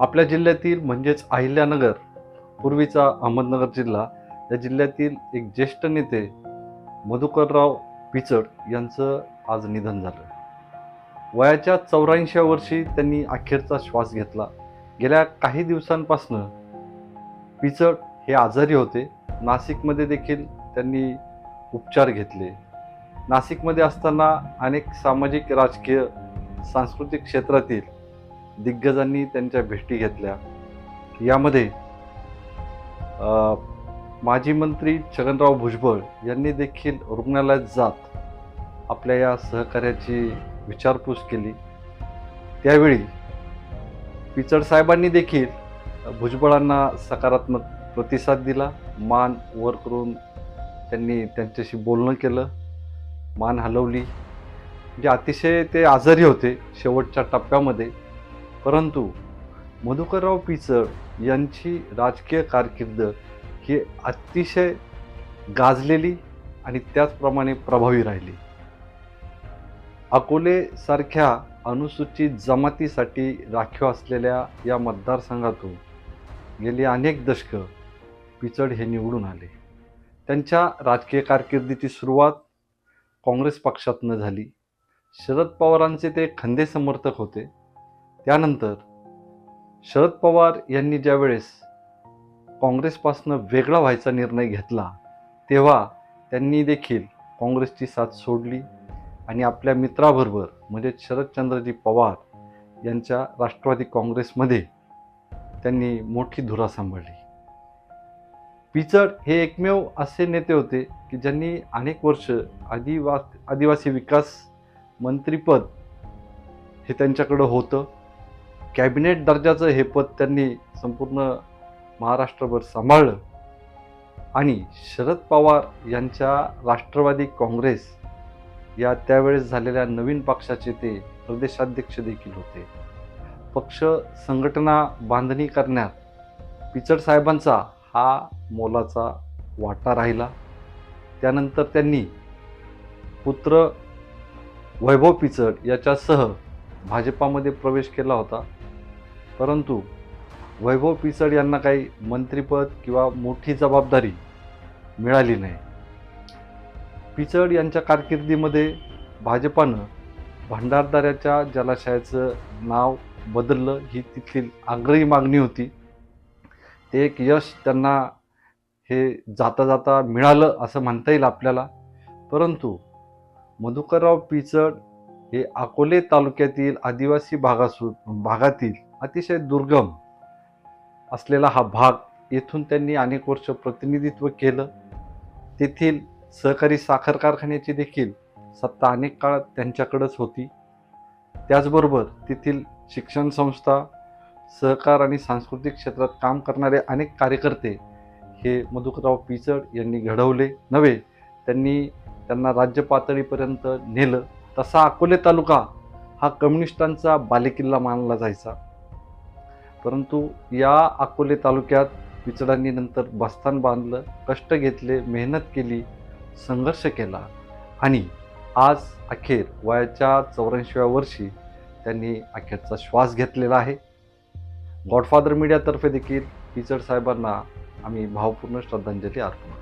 आपल्या जिल्ह्यातील म्हणजेच अहिल्यानगर पूर्वीचा अहमदनगर जिल्हा या जिल्ह्यातील एक ज्येष्ठ नेते मधुकरराव पिचड यांचं आज निधन झालं. वयाच्या चौऱ्याऐंशी वर्षी त्यांनी अखेरचा श्वास घेतला. गेल्या काही दिवसांपासनं पिचड हे आजारी होते. नाशिकमध्ये देखील त्यांनी उपचार घेतले. नाशिकमध्ये असताना अनेक सामाजिक राजकीय सांस्कृतिक क्षेत्रातील दिग्गजांनी त्यांच्या भेटी घेतल्या. यामध्ये माजी मंत्री छगनराव भुजबळ यांनी देखील रुग्णालयात जात आपल्या या सहकार्याची विचारपूस केली. त्यावेळी पिचड साहेबांनी देखील भुजबळांना सकारात्मक प्रतिसाद दिला. मान वर करून त्यांनी त्यांच्याशी बोलणं केलं. मान हलवली. म्हणजे अतिशय ते आजारी होते शेवटच्या टप्प्यामध्ये. परंतु मधुकरराव पिचड यांची राजकीय कारकीर्द ही अतिशय गाजलेली आणि त्याचप्रमाणे प्रभावी राहिली. अकोलेसारख्या अनुसूचित जमातीसाठी राखीव असलेल्या या मतदारसंघातून गेली अनेक दशकं पिचड हे निवडून आले. त्यांच्या राजकीय कारकिर्दीची सुरुवात काँग्रेस पक्षातनं झाली. शरद पवारांचे ते खंदे समर्थक होते. त्यानंतर शरद पवार यांनी ज्यावेळेस काँग्रेसपासनं वेगळा व्हायचा निर्णय घेतला तेव्हा त्यांनी देखील काँग्रेसची साथ सोडली आणि आपल्या मित्राबरोबर म्हणजे शरदचंद्रजी पवार यांच्या राष्ट्रवादी काँग्रेसमध्ये त्यांनी मोठी धुरा सांभाळली. पिचड हे एकमेव असे नेते होते की ज्यांनी अनेक वर्ष आदिवास आदिवासी विकास मंत्रीपद हे त्यांच्याकडं होतं. कॅबिनेट दर्जाचं हे पद त्यांनी संपूर्ण महाराष्ट्रभर सांभाळलं. आणि शरद पवार यांच्या राष्ट्रवादी काँग्रेस या त्यावेळेस झालेल्या नवीन पक्षाचे ते प्रदेशाध्यक्ष देखील होते. पक्ष संघटना बांधणी करण्यात पिचड साहेबांचा हा मोलाचा वाटा राहिला. त्यानंतर त्यांनी पुत्र वैभव पिचड याच्यासह भाजपामध्ये प्रवेश केला होता. परंतु वैभव पिचड यांना काही मंत्रिपद किंवा मोठी जबाबदारी मिळाली नाही. पिचड यांच्या कारकिर्दीमध्ये भाजपानं भंडारदाऱ्याच्या जलाशयाचं नाव बदललं ही तिथली आग्रही मागणी होती. ते एक यश त्यांना हे जाता जाता मिळालं असं म्हणता येईल आपल्याला. परंतु मधुकरराव पिचड हे अकोले तालुक्यातील आदिवासी भागासू भागातील अतिशय दुर्गम असलेला हा भाग येथून त्यांनी अनेक वर्ष प्रतिनिधित्व केलं. तेथील सहकारी साखर कारखान्याची देखील सत्ता अनेक काळ त्यांच्याकडंच होती. त्याचबरोबर तेथील शिक्षण संस्था सहकार आणि सांस्कृतिक क्षेत्रात काम करणारे अनेक कार्यकर्ते हे मधुकरराव पिचड यांनी घडवले. नव्हे त्यांनी त्यांना राज्य पातळीपर्यंत नेलं. तसा अकोले तालुका हा कम्युनिस्टांचा बालेकिल्ला मानला जायचा. परंतु या अकोले तालुक्यात विचडांनी नंतर बस्तान बांधलं कष्ट घेतले मेहनत केली संघर्ष केला आणि आज अखेर वयाच्या चौऱ्याऐंशीव्या वर्षी त्यांनी अखेरचा श्वास घेतलेला आहे. गॉडफादर मीडियातर्फे देखील पिचड साहेबांना आम्ही भावपूर्ण श्रद्धांजली अर्पण